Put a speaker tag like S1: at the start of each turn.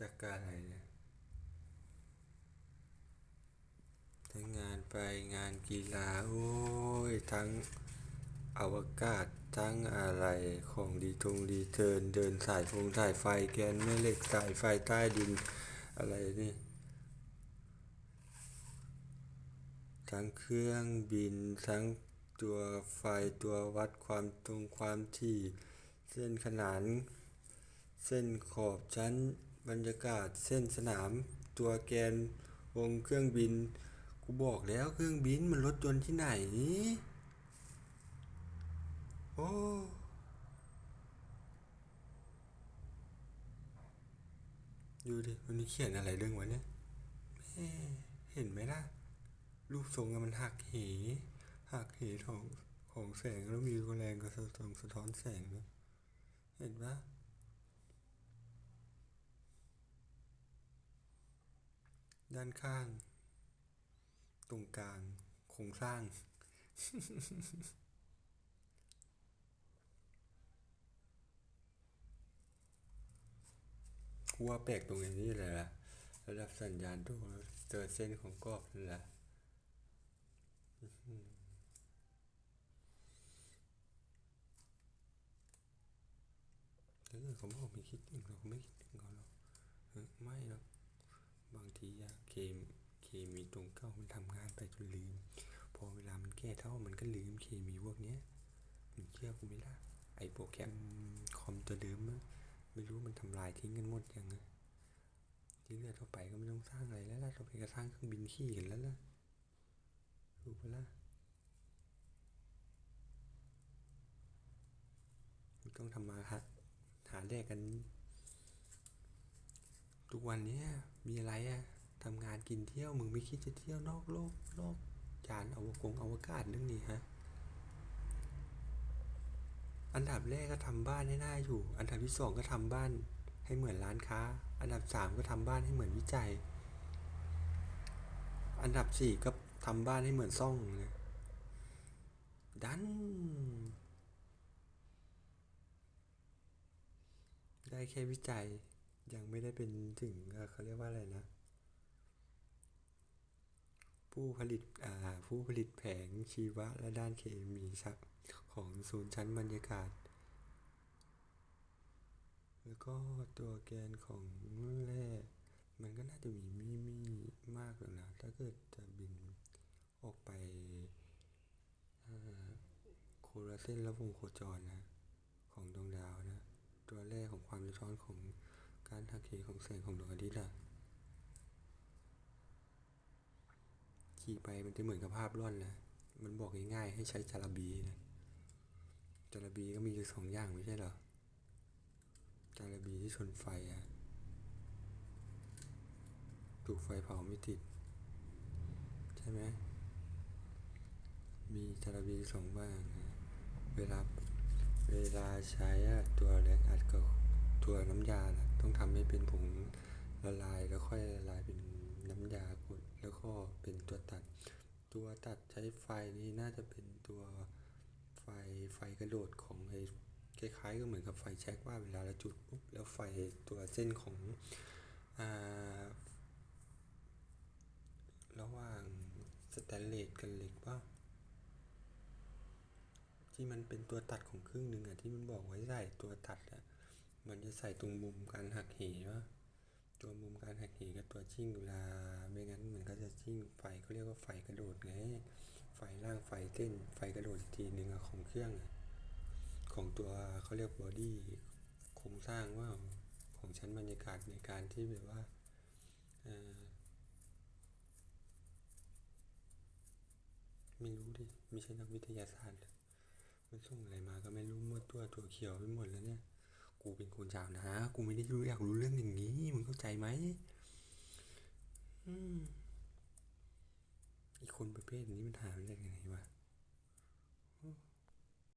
S1: จากการอะไรเนี่ยทั้งงานไปงานกีฬา โอ้ย ทั้งอวกาศทั้งอะไรของดีทงดีเทินเดินสายฟงสายไฟแกนแม่เหล็กสายไฟใต้ดินอะไรนี่ ทั้งเครื่องบินทั้งตัวไฟตัววัดความตรงความที่ เส้นขนาน เส้นขอบชั้น บรรยากาศเส้นสนาม ตัวแกนวงเครื่องบิน กูบอกแล้วเครื่องบินมันรถยนต์ที่ไหน โอ้ดูดิวันนี้เขียนอะไรเรื่องวะเนี่ยแม่เห็นไหมล่ะ รูปทรงมันหักเหหักเหของของแสงแล้วมีแรงกระสะท้อนสะท้อนแสงด้วยเห็นปะ ด้านข้าง ตรงกลางโครงสร้างกูว่าแปลกตรงไอ้นี้เลยล่ะระดับสัญญาณทุกเจอเส้นของกรอบนั่นแหละเออเขาบอกไม่คิดถึงเราไม่คิดถึงเขาหรอกเออไม่หรอกบางทีอะเคมเค มีตรงเก้ามันทำงานไปจนลืม พอเวลามันแก้เท่ามันก็ลืมเคมีพวกเนี้ยมึงเชื่อกูไหมล่ะไอโปรแกรมคอมตัวเดิมอะไม่รู้มันทำลายทิ้งกันหมดยังไงที่เหลือต่อไปก็ไม่ต้องสร้างอะไรแล้วล่ะต่อไปก็สร้างเครื่องบินขี่กันแล้วล่ะรู้ปะล่ะมันต้องทำมาหาหาแดกกัน ทุกวันเนี้ยมีอะไรอะ ทำงานกินเที่ยวมึงไม่คิดจะเที่ยวนอกโลกโลกจานอวกงอวกาศเรื่องนี้ฮะอันดับแรกก็ทำบ้านให้น่าอยู่ อันดับที่สองก็ทำบ้านให้เหมือนร้านค้า อันดับสามก็ทำบ้านให้เหมือนวิจัย อันดับสี่ก็ทำบ้านให้เหมือนซ่องเลยดัน ได้แค่วิจัยยังไม่ได้เป็นถึงเขาเรียกว่าอะไรนะ ผู้ผลิตผู้ผลิตแผงชีวะและด้านเคมีครับของศูนย์ชั้นบรรยากาศ แล้วก็ตัวแกนของแร่มันก็น่าจะมีมีมีมากแล้วนะ ถ้าเกิดจะบินออกไปโคลาเซนและวงโคจรนะ ของดวงดาวนะ ตัวแรกของความสะท้อนของการหักเหของแสงของดวงอาทิตย์อะ ขี่ไปมันจะเหมือนกับภาพร่อนนะ มันบอกง่ายๆให้ใช้จาระบีนะจาระบีก็มีอยู่สองอย่างไม่ใช่เหรอจาระบีที่ชนไฟอะถูกไฟเผาไม่ติด ใช่ไหมมีจาระบีสองแบบนะเวลาเวลาใช้อะตัวแรงอัดกับตัวน้ำยานะต้องทำให้เป็นผงละลายแล้วค่อยละลายเป็น น้ำยากดแล้วก็เป็นตัวตัด ตัวตัดใช้ไฟนี่น่าจะเป็นตัวไฟไฟกระโดดของไอคล้ายๆก็เหมือนกับไฟแช็กว่าเวลาเราจุดปุ๊บแล้วไฟตัวเส้นของอ่าระหว่างสแตนเลสกับเหล็กว่าที่มันเป็นตัวตัดของครึ่งหนึ่งอะที่มันบอกไว้ใส่ตัวตัดอะมันจะใส่ตรงมุมการหักเหว่า ตัวมุมการหักเหกับตัวชิ่งเวลาไม่งั้นมันก็จะชิ่งไฟเขาเรียกว่าไฟกระโดดไงไฟล่างไฟเต้น ไฟกระโดดทีหนึ่งของเครื่อง ของตัวเขาเรียกบอดี้โครงสร้างว่าของชั้นบรรยากาศในการที่แบบว่าไม่รู้ดิไม่ใช่นักวิทยาศาสตร์มันส่งอะไรมาก็ไม่รู้มั่วตัวตัวเขียวไปหมดแล้วเนี่ย กูเป็นคนชาวนะกูไม่ได้รู้อยากรู้เรื่องอย่างนี้ มึงเข้าใจไหมอืมไอคนประเภทนี้มันหาเรื่องยังไงวะ